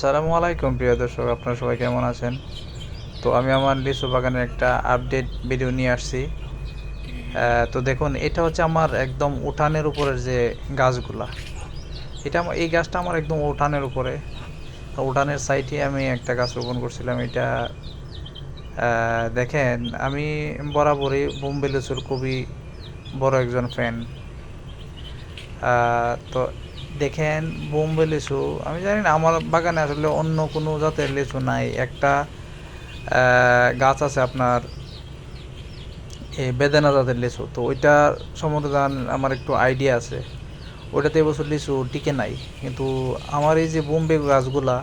আসসালামু আলাইকুম, প্রিয় দর্শক, আপনারা সবাই কেমন আছেন? তো আমি আমার লিচু বাগানের একটা আপডেট ভিডিও নিয়ে আসছি। তো দেখুন, এটা হচ্ছে আমার একদম উঠানের উপরের যে গাছগুলা। এটা এই গাছটা আমার একদম উঠানের উপরে। উঠানের সাইডে আমি একটা গাছ রোপণ করছিলাম। এটা দেখেন, আমি বরাবরই বোম্বে লিচুর খুবই বড় একজন ফ্যান তো দেখেন, বোম্বে লিচু আমি জানি না, আমার বাগানে আসলে অন্য কোনো জাতের লিচু নাই। একটা গাছ আছে আপনার এই বেদানা জাতের লিচু তো ওইটা সম্বন্ধে জান, আমার একটু আইডিয়া আছে। ওইটাতে এবছর লিচু টিকে নাই। কিন্তু আমার এই যে বোম্বে গাছগুলা,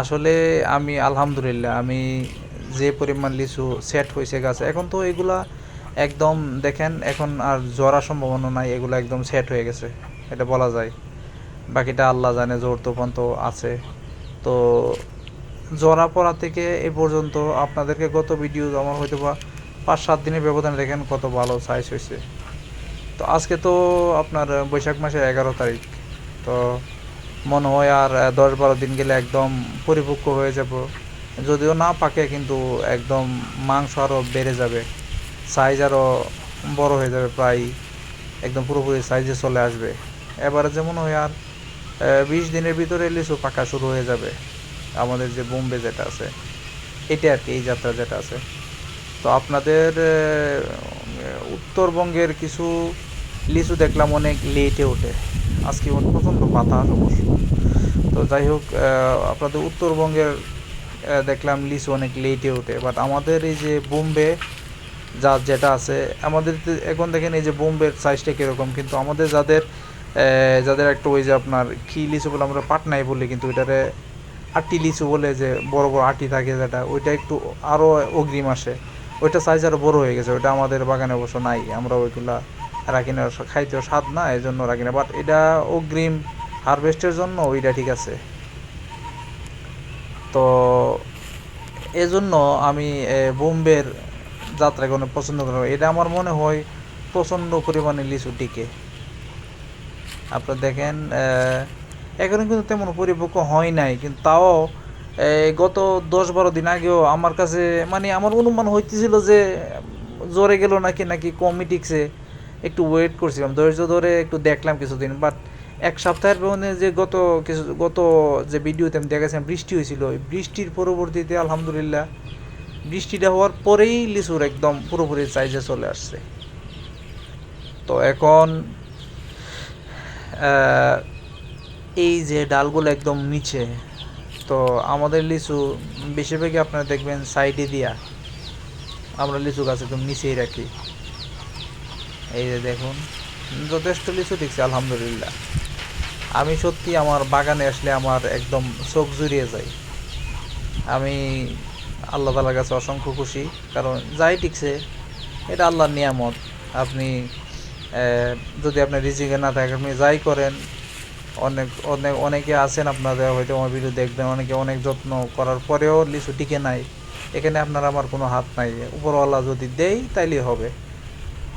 আসলে আমি আলহামদুলিল্লাহ, আমি যে পরিমাণ লিচু সেট হয়েছে গাছে, এখন তো এগুলা একদম, দেখেন, এখন আর জরা সম্ভাবনা নাই, এগুলো একদম সেট হয়ে গেছে, এটা বলা যায়। বাকিটা আল্লাহ জানে, জোর তুফান তো আছে। তো জরা পড়া থেকে এ পর্যন্ত আপনাদেরকে গত ভিডিও আমার হয়তো বা পাঁচ সাত দিনের ব্যবধানে দেখেন কত ভালো সাইজ হয়েছে। তো আজকে তো আপনার বৈশাখ মাসের এগারো তারিখ। তো মনে হয় আর দশ বারো দিন গেলে একদম পরিপক্ক হয়ে যাব। যদিও না পাকে, কিন্তু একদম মাংস আরও বেড়ে যাবে। সাইজ আরও বড় হয়ে যাবে, প্রায় একদম পুরোপুরি সাইজে চলে আসবে। এবারে যেমন হয় আর বিশ দিনের ভিতরে লিচু পাকা শুরু হয়ে যাবে। আমাদের যে বোম্বে যেটা আছে, এটা আর কি, এই যাত্রা যেটা আছে। তো আপনাদের উত্তরবঙ্গের কিছু লিচু দেখলাম অনেক লেটে ওঠে। আজকে প্রচণ্ড পাতা অবশ্য। তো যাই হোক আপনাদের উত্তরবঙ্গের দেখলাম লিচু অনেক লেটে ওঠে। বাট আমাদের এই যে বোম্বে, যা যেটা আছে, আমাদের এখন দেখেন এই যে বোম্বের সাইজটা কীরকম, কিন্তু আমাদের যাদের যাদের একটা ওই যে আপনার কি লিচু বলে আমরা পাটনাই বলি, কিন্তু ওইটারে আটি লিচু বলে যে বড় বড় আটি থাকে যেটা, ওইটা একটু আরও অগ্রিম আসে। ওইটা সাইজ আরও বড় হয়ে গেছে, ওইটা আমাদের বাগানে অবশ্য নাই। আমরা ওইগুলা রাখি না খাইতেও স্বাদ না এই জন্য রাখি না বাট এটা অগ্রিম হারভেস্টের জন্য ওইটা ঠিক আছে। তো এজন্য আমি বোম্বের যাত্রা কোনো পছন্দ করি। এটা আমার মনে হয় প্রচণ্ড পরিমাণে লিচু টিকে। আপনারা দেখেন আহ, এখনও কিন্তু তেমন পরিপক্ক হয় নাই কিন্তু তাও গত দশ বারো দিন আগেও আমার কাছে মানে আমার অনুমান হইতেছিল যে জ্বরে গেল নাকি নাকি কমই টিকছে একটু ওয়েট করছিলাম ধৈর্য ধরে একটু দেখলাম কিছুদিন বাট এক সপ্তাহের মধ্যে যে গত কিছু গত যে ভিডিওতে আমি দেখেছিলাম বৃষ্টি হয়েছিল ওই বৃষ্টির পরবর্তীতে আলহামদুলিল্লাহ বৃষ্টিটা হওয়ার পরেই লিচুর একদম পুরোপুরি সাইজে চলে আসছে। তো এখন এই যে ডালগুলো একদম নিচে, তো আমাদের লিচু বেশিরভাগই আপনারা দেখবেন সাইডে দিয়া আমরা লিচু গাছ একদম নিচেই রাখি। এই যে দেখুন, যথেষ্ট লিচু দেখছি আলহামদুলিল্লাহ। আমি সত্যি আমার বাগানে আসলে আমার একদম চোখ জুড়িয়ে যায়। আমি আল্লাহ তালার কাছে অসংখ্য খুশি, কারণ যাই টিকছে, এটা আল্লাহর নিয়ামত। আপনি যদি আপনার রিজিকে না থাকে আপনি যাই করেন, অনেক অনেক, অনেকে আছেন আপনাদের, হয়তো আমার ভিডিও দেখবেন, অনেকে অনেক যত্ন করার পরেও লিচু টিকে নাই। এখানে আপনার আমার কোনো হাত নাই। উপরওয়ালা যদি দেই তাইলে হবে।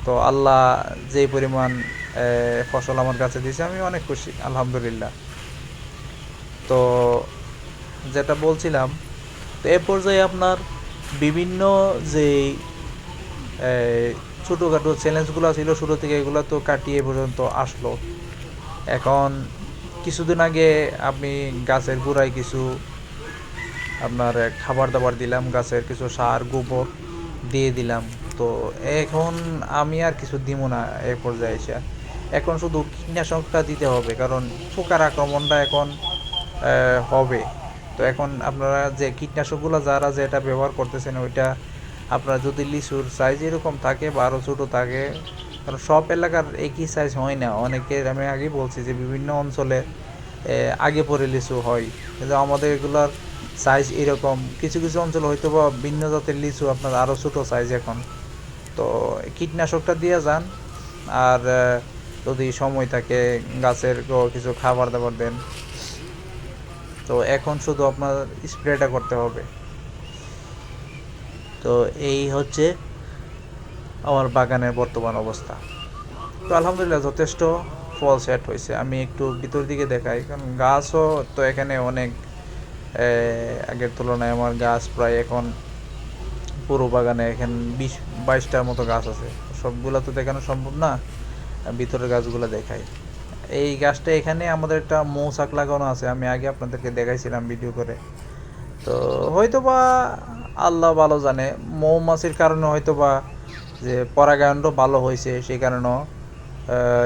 তো আল্লাহ যেই পরিমাণ ফসল আমার কাছে দিয়েছে, আমি অনেক খুশি, আলহামদুলিল্লাহ। তো যেটা বলছিলাম, তো এ পর্যায়ে আপনার বিভিন্ন যে ছোটোখাটো চ্যালেঞ্জগুলো ছিল শুরু থেকে, এগুলো তো কাটিয়ে পর্যন্ত আসলো। এখন কিছুদিন আগে আমি গাছের গোড়ায় কিছু আপনার খাবার দাবার দিলাম, গাছের কিছু সার, গোবর দিয়ে দিলাম। তো এখন আমি আর কিছু দিব না এ পর্যায়ে এসে। এখন শুধু কীটনাশকটা দিতে হবে, কারণ পোকার আক্রমণটা এখন হবে। তো এখন আপনারা যে কীটনাশকগুলো যারা যেটা ব্যবহার করতেছেন, ওইটা আপনার যদি লিচুর সাইজ এরকম থাকে বা আরও ছোটো থাকে, কারণ সব এলাকার একই সাইজ হয় না। অনেকের আমি আগেই বলছি যে বিভিন্ন অঞ্চলে আগে পরে লিচু হয়। কিন্তু আমাদের এগুলার সাইজ এরকম। কিছু কিছু অঞ্চল হয়তো বা ভিন্ন জাতের লিচু আপনার আরও ছোটো সাইজ এখন। তো কীটনাশকটা দিয়ে যান, আর যদি সময় থাকে গাছের কিছু খাবার দাবার দেন। তো এখন শুধু আপনার স্প্রেটা করতে হবে। তো এই হচ্ছে আমার বাগানের বর্তমান অবস্থা। তো আলহামদুলিল্লাহ যথেষ্ট ফল সেট হয়েছে। আমি একটু ভিতর দিকে দেখাই, কারণ গাছও তো এখানে অনেক আগের তুলনায় আমার গাছ প্রায় এখন পুরো বাগানে এখানে বিশ বাইশটার মতো গাছ আছে। সবগুলো তো দেখানো সম্ভব না ভিতরের গাছগুলো দেখাই। এই গাছটা এখানে আমাদের একটা মৌচাক লাগানো আছে, আমি আগে আপনাদেরকে দেখাইছিলাম ভিডিও করে। তো হয়তো বা আল্লাহ ভালো জানে। মৌমাছির কারণে হয়তো বা যে পরাগায়নটা ভালো হয়েছে, সেই কারণেও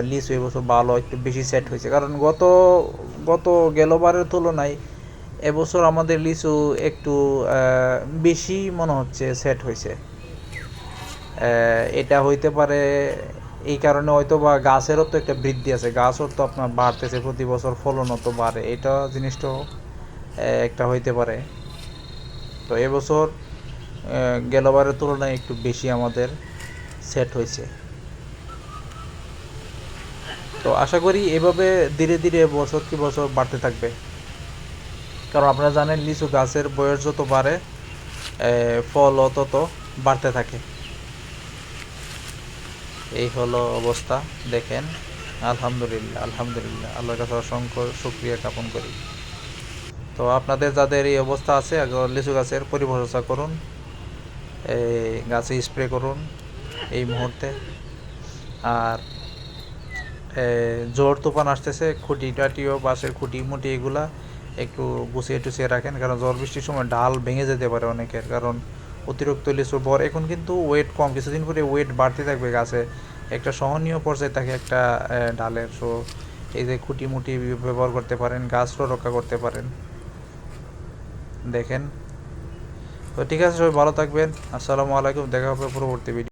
লিচু এবছর ভালো, একটু বেশি সেট হয়েছে। কারণ গত গত গেলবারের তুলনায় এবছর আমাদের লিচু একটু বেশি মনে হচ্ছে সেট হয়েছে। এটা হইতে পারে, এই কারণে হয়তো বা গাছেরও তো একটা বৃদ্ধি আছে। গাছও তো আপনার বাড়তেছে, প্রতি বছর ফলনও তো বাড়ে। এটা জিনিসটাও একটা হইতে পারে। তো এবছর গেলবারের তুলনায় একটু বেশি আমাদের সেট হয়েছে। তো আশা করি এভাবে ধীরে ধীরে বছর কি বছর বাড়তে থাকবে। কারণ আপনারা জানেন লিচু গাছের বয়স যত বাড়ে এ, ফলও তত বাড়তে থাকে। এই হলো অবস্থা দেখেন। আলহামদুলিল্লাহ আলহামদুলিল্লাহ। আল্লাহর কাছে অসংখ্য শুক্রিয়া জ্ঞাপন করি। তো আপনাদের যাদের এই অবস্থা আছে লিচু গাছের পরিচর্যা করুন, এই গাছে স্প্রে করুন এই মুহূর্তে। আর জোর তুফান আসতেছে, খুঁটি টাটিও বাঁশের খুঁটি, মুটি এগুলা একটু গুছিয়ে টুছিয়ে রাখেন, কারণ ঝড় বৃষ্টির সময় ডাল ভেঙে যেতে পারে অনেকের, কারণ অতিরিক্ত লিচু বর, এখন কিন্তু ওয়েট কম, কিছুদিন পরে ওয়েট বাড়তে থাকবে গাছে। একটা সহনীয় পর্যায়ে থাকে একটা ডালের সো এই যে খুঁটি মুটি ব্যবহার করতে পারেন গাছও রক্ষা করতে পারেন। দেখেন। তো ঠিক আছে সবাই ভালো থাকবেন। আসসালামু আলাইকুম। দেখা হবে পরবর্তী ভিডিও